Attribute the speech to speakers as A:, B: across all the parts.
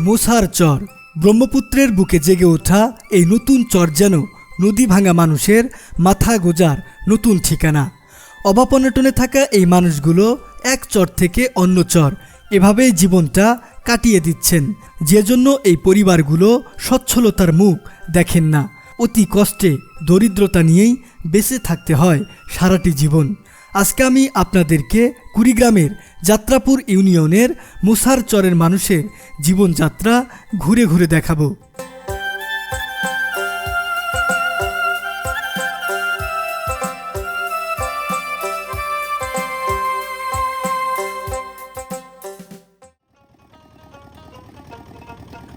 A: মোসার চর। ব্রহ্মপুত্রের বুকে জেগে ওঠা এই নতুন চর যেন নদী ভাঙা মানুষের মাথা গোজার নতুন ঠিকানা। অবাপনটনে থাকা এই মানুষগুলো এক চর থেকে অন্য চর। এভাবেই জীবনটা কাটিয়ে দিচ্ছেন। যে জন্য এই পরিবারগুলো সচ্ছলতার মুখ দেখেন না। অতি কষ্টে দরিদ্রতা নিয়েই বেঁচে থাকতে হয় সারাটি জীবন। আজকে আমি আপনাদেরকে কুড়িগ্রামের যাত্রাপুর ইউনিয়নের মুসার চরের মানুষের জীবনযাত্রা ঘুরে ঘুরে দেখাবো।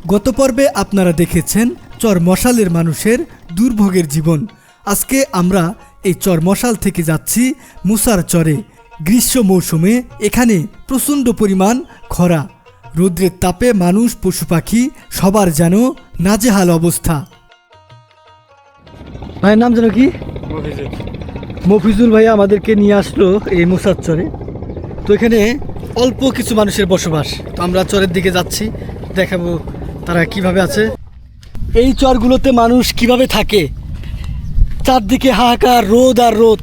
A: গত পর্বে আপনারা দেখেছেন চর মশালের মানুষের দুর্ভোগের জীবন। আজকে আমরা এই চর মশাল থেকে যাচ্ছি মুসার চরে। গ্রীষ্ম মৌসুমে এখানে প্রচণ্ড পরিমাণ খরা। রৌদ্রের তাপে মানুষ পশু পাখি সবার যেন নাজেহাল অবস্থা। ভাইয়ের নাম যেন কি? মফিজুল। ভাই আমাদেরকে নিয়ে আসলো এই মুসার চরে। তো এখানে অল্প কিছু মানুষের বসবাস। তো আমরা চরের দিকে যাচ্ছি দেখাবো তারা কীভাবে আছে। এই চরগুলোতে মানুষ কীভাবে থাকে? চারদিকে হাহাকার, রোদ আর রোদ।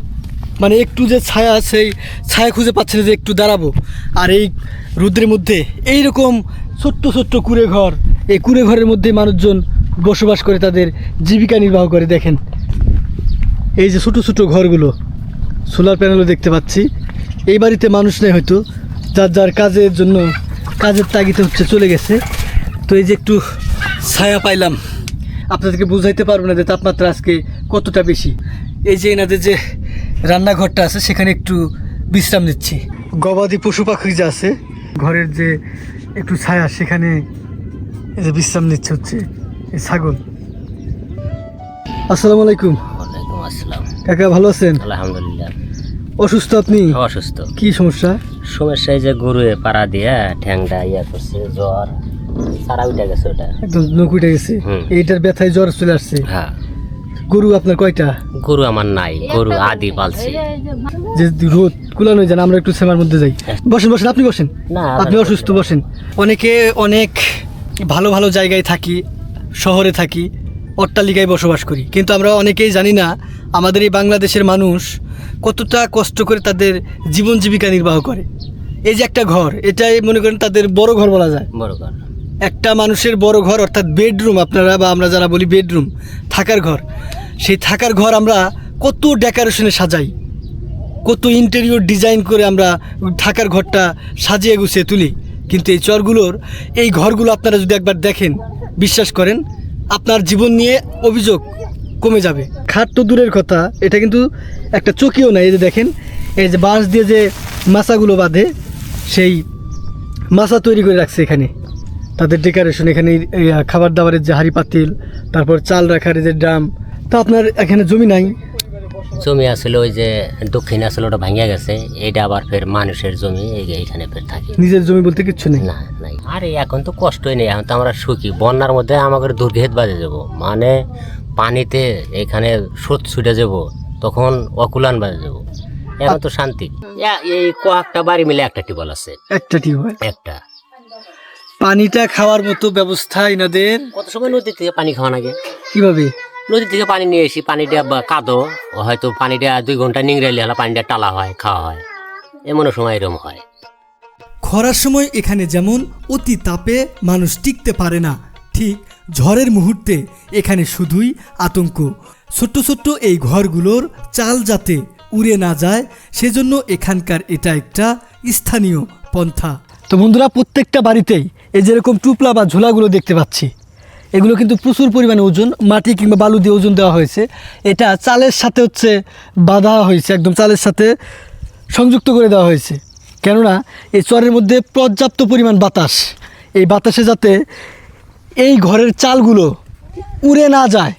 A: মানে একটু যে ছায়া, সেই ছায়া খুঁজে পাচ্ছে না যে একটু দাঁড়াবো। আর এই রোদ্রের মধ্যে এই রকম ছোট্ট ছোট্ট কুড়ে ঘর এই কুড়ে ঘরের মধ্যে মানুষজন বসবাস করে, তাদের জীবিকা নির্বাহ করে। দেখেন, এই যে ছোটো ছোটো ঘরগুলো, সোলার প্যানেলও দেখতে পাচ্ছি। এই বাড়িতে মানুষ নেই হয়তো, যার যার কাজের জন্য, কাজের তাগিতে হচ্ছে চলে গেছে। তো এই যে একটু ছায়া পাইলাম। আপনাদেরকে বুঝাইতে পারব না যে তাপমাত্রা আজকে কতটা বেশি। এই যে এনাদের যে রান্নাঘরটা আছে সেখানে একটু বিশ্রাম নিচ্ছি। গবাদি পশু পাখি যে আছে ঘরের যে একটু ছায়া সেখানে এই যে বিশ্রাম নিচ্ছে হচ্ছে এই ছাগল। আসসালামু আলাইকুম।
B: ওয়ালাইকুম আসসালাম।
A: কাকা ভালো আছেন?
B: আলহামদুলিল্লাহ।
A: অসুস্থ আপনি?
B: অসুস্থ।
A: কি সমস্যা?
B: সমস্যা এই যে গরুয়ে পাড়া দিয়ে ঠ্যাংটা ইয়া করছে জ্বর। সারা উঠে গেছে ওটা।
A: একদম নখ উঠে গেছে। এইটার ব্যথায় জ্বর চলে আসছে।
B: হ্যাঁ।
A: গরু আপনার কয়টা?
B: গরু আমার নাই গরু আদি পালছি।
A: যে রোদ কুলানো যান আমরা একটু সেমার মধ্যে যাই। বসেন বসেন আপনি বসেন।
B: না
A: আপনি অসুস্থ বসেন। অনেকে অনেক ভালো ভালো জায়গায় থাকি শহরে থাকি অট্টালিকায় বসবাস করি। কিন্তু আমরা অনেকেই জানি না আমাদের এই বাংলাদেশের মানুষ কতটা কষ্ট করে তাদের জীবন জীবিকা নির্বাহ করে। এই যে একটা ঘর এটাই মনে করেন তাদের বড় ঘর বলা যায়।
B: বড় ঘর।
A: একটা মানুষের বড় ঘর, অর্থাৎ বেডরুম আপনারা বা আমরা যারা বলি বেডরুম থাকার ঘর। সেই থাকার ঘর আমরা কত ডেকোরেশনে সাজাই, কত ইন্টেরিয়র ডিজাইন করে আমরা থাকার ঘরটা সাজিয়ে গুছিয়ে তুলি। কিন্তু এই চরগুলোর, এই ঘরগুলো আপনারা যদি একবার দেখেন, বিশ্বাস করেন, আপনার জীবন নিয়ে অভিযোগ কমে যাবে। খাট তো দূরের কথা, এটা কিন্তু একটা চকিও নাই, এই যে দেখেন, এই যে বাঁশ দিয়ে যে মাছাগুলো বাঁধে, সেই মাছা তৈরি করে রাখছে এখানে। তাদের ডেকারেশন এখানে খাবার দাবারের যে হাঁড়ি পাতিল তারপর চাল রাখার যে ড্রাম তা আপনার এখানে জমি নাই?
B: জমি আসলে ওই যে দক্ষিণ আসলে ওটা ভাঙিয়া গেছে এইটা আবার ফের মানুষের জমি এই- এইখানে ফের থাকে।
A: নিজের জমি বলতে কিচ্ছু নেই?
B: না নাই। আরে এখন তো কষ্টই নেই এখন তো আমরা সুখী। বন্যার মধ্যে আমাদের দুর্গেত বাজে যাব। মানে পানিতে এখানে স্রোত ছুটে যাব তখন অকুলান বাজে যাব। এখন তো শান্তি। এই কয়েকটা বাড়ি মিলে একটা টিবল আছে।
A: একটা টিউবওয়েল?
B: একটা।
A: পানিটা খাওয়ার মতো ব্যবস্থা এনাদের?
B: কত সময় নদী থেকে পানি খাওয়া লাগে
A: কীভাবে?
B: নদী থেকে পানি নিয়ে এসি পানিটা বা কাদো হয়তো পানিটা দুই ঘণ্টা নিংড়াইলে হলে পানিটা টালা হয় খাওয়া হয়। এমনও সময় এরম হয়।
A: খরার সময় এখানে যেমন অতি তাপে মানুষ টিকতে পারে না ঠিক ঝড়ের মুহূর্তে এখানে শুধুই আতঙ্ক। ছোট্ট ছোট্ট এই ঘরগুলোর চাল যাতে উড়ে না যায় সেজন্য এখানকার এটা একটা স্থানীয় পন্থা। তো বন্ধুরা, প্রত্যেকটা বাড়িতেই এই যেরকম টুপলা বা ঝোলাগুলো দেখতে পাচ্ছি, এগুলো কিন্তু প্রচুর পরিমাণে ওজন, মাটি কিংবা বালু দিয়ে ওজন দেওয়া হয়েছে। এটা চালের সাথে হচ্ছে বাঁধা হয়েছে, একদম চালের সাথে সংযুক্ত করে দেওয়া হয়েছে। কেননা, এই চরের মধ্যে পর্যাপ্ত পরিমাণ বাতাস, এই বাতাসে যাতে এই ঘরের চালগুলো উড়ে না যায়।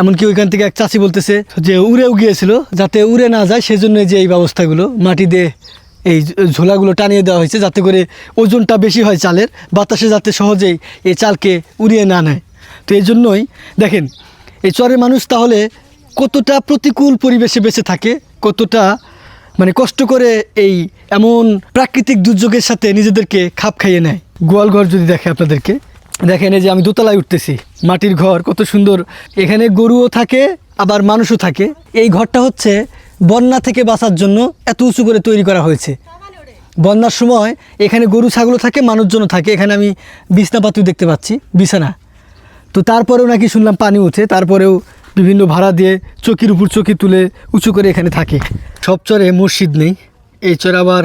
A: এমনকি ওইখান থেকে এক চাষি বলতেছে যে, উড়েও গিয়েছিল, যাতে উড়ে না যায়, সেজন্য যে এই ব্যবস্থাগুলো, মাটি দিয়ে এই ঝোলাগুলো টানিয়ে দেওয়া হয়েছে যাতে করে ওজনটা বেশি হয় চালের, বাতাসে যাতে সহজেই এই চালকে উড়িয়ে না নেয়। তো এই জন্যই দেখেন, এই চরের মানুষ তাহলে কতটা প্রতিকূল পরিবেশে বেঁচে থাকে, কতটা মানে কষ্ট করে এই এমন প্রাকৃতিক দুর্যোগের সাথে নিজেদেরকে খাপ খাইয়ে নেয়। গোয়াল ঘর যদি দেখে আপনাদেরকে, দেখেন এই যে আমি দোতলায় উঠতেছি, মাটির ঘর কত সুন্দর, এখানে গরুও থাকে, আবার মানুষও থাকে। এই ঘরটা হচ্ছে বন্যা থেকে বাঁচার জন্য এত উঁচু করে তৈরি করা হয়েছে। বন্যার সময় এখানে গরু, ছাগলও থাকে, মানুষজনও থাকে। এখানে আমি বিছনাপাতিও দেখতে পাচ্ছি, বিছানা। তো তারপরেও নাকি শুনলাম পানি উঠে, তারপরেও বিভিন্ন ভাড়া দিয়ে চকির উপর চকি তুলে উঁচু করে এখানে থাকে। সব চরে মসজিদ নেই, এই চরে আবার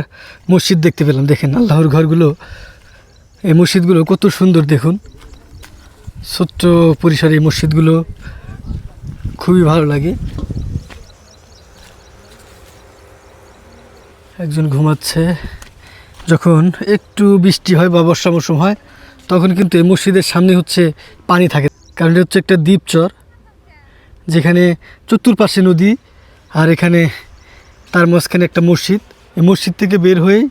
A: মসজিদ দেখতে পেলাম। দেখেন আল্লাহর ঘরগুলো, এই মসজিদগুলো কত সুন্দর দেখুন। ছোট্ট পরিসরে এই মসজিদগুলো, খুবই ভালো লাগে। একজন ঘুমাচ্ছে, যখন একটু বৃষ্টি হয় বা বর্ষা মৌসুম হয়, তখন কিন্তু এই মসজিদের সামনে হচ্ছে পানি থাকে। কারণ এটা হচ্ছে একটা দ্বীপচর, যেখানে চতুর্পাশে নদী আর এখানে তার মাঝখানে একটা মসজিদ। এই মসজিদ থেকে বের হয়েই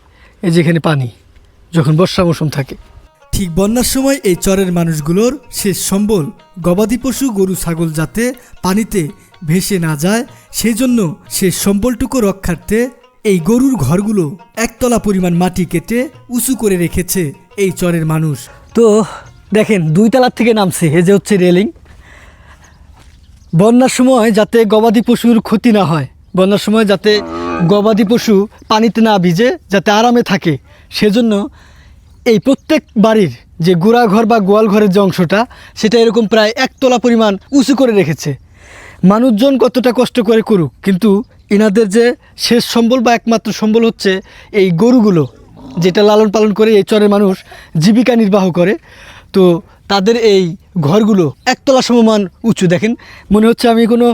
A: এই যেখানে পানি, যখন বর্ষা মৌসুম থাকে। ঠিক বন্যার সময় এই চরের মানুষগুলোর শেষ সম্বল, গবাদি পশু, গরু, ছাগল যাতে পানিতে ভেসে না যায় সেই জন্য শেষ সম্বলটুকু রক্ষার্থে এই গরুর ঘরগুলো একতলা পরিমাণ মাটি কেটে উঁচু করে রেখেছে এই চরের মানুষ। তো দেখেন দুই তলার থেকে নামছে, এই যে হচ্ছে রেলিং। বন্যার সময় যাতে গবাদি পশুর ক্ষতি না হয়, বন্যার সময় যাতে গবাদি পশু পানিতে না ভিজে, যাতে আরামে থাকে, সেজন্য এই প্রত্যেক বাড়ির যে গোড়া ঘর বা গোয়াল ঘরের যে অংশটা, সেটা এরকম প্রায় একতলা পরিমাণ উঁচু করে রেখেছে। মানুষজন কতটা কষ্ট করে করুক, কিন্তু এনাদের যে শেষ সম্বল বা একমাত্র সম্বল হচ্ছে এই গরুগুলো, যেটা লালন পালন করে এই চরের মানুষ জীবিকা নির্বাহ করে, তো তাদের এই ঘরগুলো একতলা সমমান উঁচু। দেখেন, মনে হচ্ছে আমি কোনো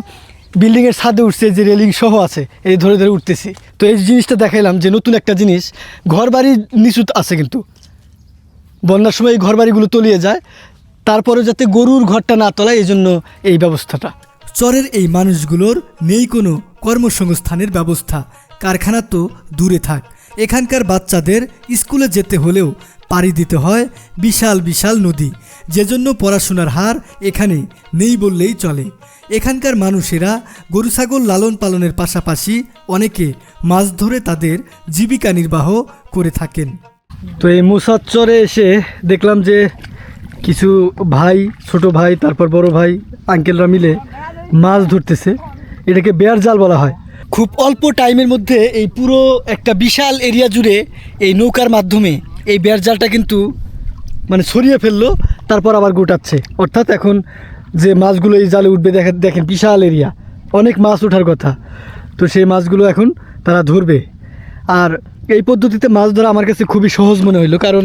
A: বিল্ডিংয়ের ছাদে উঠছে, যে রেলিং সহ আছে, এই ধরে ধরে উঠতেছি। তো এই জিনিসটা দেখাইলাম যে নতুন একটা জিনিস ঘর বাড়ি নিচু আছে কিন্তু। বন্যার সময় এই ঘর বাড়িগুলো তলিয়ে যায় তারপরে যাতে গরুর ঘরটা না তলায় এই জন্য এই ব্যবস্থাটা। চরের এই মানুষগুলোর নেই কোনো কর্মসংস্থানের ব্যবস্থা। কারখানা তো দূরে থাক। এখানকার বাচ্চাদের স্কুলে যেতে হলেও পাড়ি দিতে হয় বিশাল বিশাল নদী। যেজন্য পড়াশোনার হার এখানে নেই বললেই চলে। এখানকার মানুষেরা গরু, ছাগল লালন পালনের পাশাপাশি অনেকে মাছ ধরে তাদের জীবিকা নির্বাহ করে থাকেন। তো এই মুসাচ্চরে এসে দেখলাম যে কিছু ভাই, ছোট ভাই, তারপর বড় ভাই আঙ্কেলরা মিলে মাছ ধরতেছে। এটাকে বেয়ার জাল বলা হয়। খুব অল্প টাইমের মধ্যে এই পুরো একটা বিশাল এরিয়া জুড়ে এই নৌকার মাধ্যমে এই বেয়ার জালটা কিন্তু মানে ছড়িয়ে ফেলল, তারপর আবার গোটাচ্ছে। অর্থাৎ এখন যে মাছগুলো এই জালে উঠবে, দেখেন দেখেন বিশাল এরিয়া। অনেক মাছ ওঠার কথা। তো সেই মাছগুলো এখন তারা ধরবে। আর এই পদ্ধতিতে মাছ ধরা আমার কাছে খুবই সহজ মনে হইল, কারণ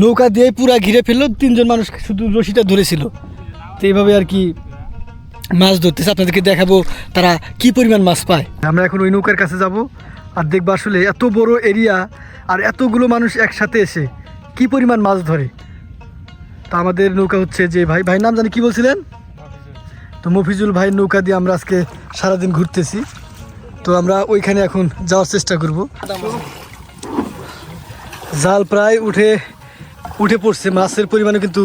A: নৌকা দিয়ে পুরা ঘিরে ফেলল, তিনজন মানুষ শুধু রশিটা ধরেছিল। তো এইভাবে আর কি মাছ ধরতেছে, আপনাদেরকে দেখাবো তারা কি পরিমাণ মাছ পায়। আমরা এখন ওই নৌকার কাছে যাব আর দেখব আসলে এত বড় এরিয়া আর এতগুলো মানুষ একসাথে এসে কি পরিমাণ মাছ ধরে। তা আমাদের নৌকা হচ্ছে যে ভাই ভাই নাম জানি কি বলছিলেন? তো মফিজুল ভাইয়ের নৌকা দিয়ে আমরা আজকে সারাদিন ঘুরতেছি। তো আমরা ওইখানে এখন যাওয়ার চেষ্টা করব। জাল প্রায় উঠে উঠে পড়ছে, মাছের পরিমাণে কিন্তু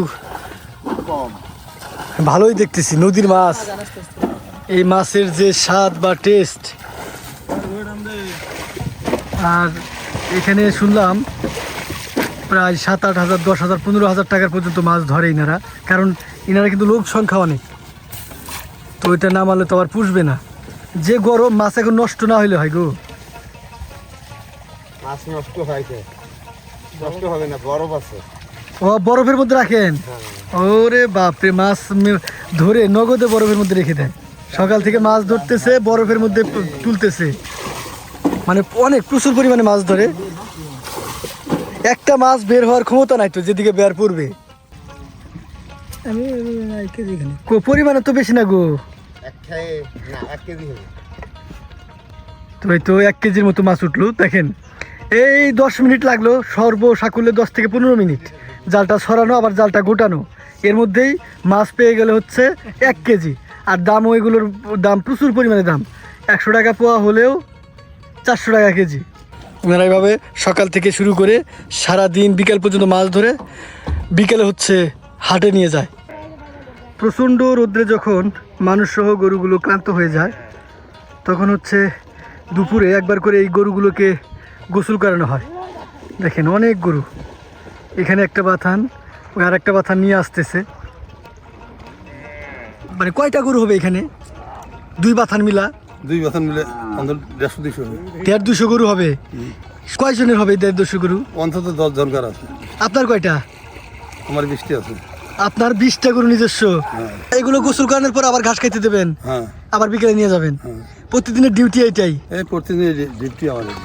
A: ভালোই দেখতেছি, নদীর মাছ। এই মাছের যে স্বাদ বা টেস্ট আর এখানে শুনলাম প্রায় সাত আট হাজার, দশ হাজার, পনেরো হাজার টাকার পর্যন্ত মাছ ধরে ইনারা। কারণ ইনারা কিন্তু লোক সংখ্যা অনেক। তো ওইটা না মারলে তো আবার পুষবে না। যে গরম মাছ এখন নষ্ট না হইলে হয় গো।
C: মাছ নষ্ট হয় নষ্ট হবে না বরফ আছে।
A: ও বরফের মধ্যে রাখেন? ওরে বাপরে মাছ ধরে নগদে বরফের মধ্যে রেখে দেন। সকাল থেকে মাছ ধরতেছে বরফের মধ্যে তুলতেছে। মানে অনেক প্রচুর পরিমাণে মাছ ধরে। একটা মাছ বের হওয়ার ক্ষমতা নাই তো যেদিকে বের পড়বে পরিমাণে তো বেশি না গো।
C: এক খেয়ে না এক কেজি হবে।
A: তো এই তো এক কেজির মতো মাছ উঠল দেখেন। এই দশ মিনিট লাগল সর্ব সাকুল্যে দশ থেকে পনেরো মিনিট। জালটা সরানো আবার জালটা গোটানো। এর মধ্যেই মাছ পেয়ে গেলে হচ্ছে এক কেজি। আর দাম ওইগুলোর দাম প্রচুর পরিমাণে দাম। একশো টাকা পোয়া হলেও চারশো টাকা কেজি। ওনারা এইভাবে সকাল থেকে শুরু করে সারা দিন বিকেল পর্যন্ত মাছ ধরে বিকেলে হচ্ছে হাটে নিয়ে যায়। প্রচণ্ড রোদ্রে যখন মানুষসহ গরুগুলো ক্লান্ত হয়ে যায় তখন হচ্ছে দুপুরে একবার করে এই গরুগুলোকে গোসল করানো হয়। দেখেন অনেক গরু। এখানে একটা বাথান ওই আর একটা বাথান নিয়ে আসতেছে। মানে কয়টা গরু হবে এখানে? দুই বাথান মিলা?
C: দুই বাথান মিলে দেড়শো দুইশো হবে।
A: দেড় দুশো গরু হবে? কয়জনের হবে দেড় দুশো গরু?
C: অন্তত দশ জনকার আছে।
A: আপনার কয়টা?
C: আমার বৃষ্টি আছে।
A: আপনার বিশটা গরু নিজস্ব?
C: হ্যাঁ।
A: এগুলো গোসল করানোর পর আবার ঘাস খাইতে দেবেন?
C: হ্যাঁ।
A: আবার বিকেলে নিয়ে যাবেন?
C: হ্যাঁ।
A: প্রতিদিনের ডিউটি এইটাই?
C: প্রতিদিনের ডিউটি আমাদের।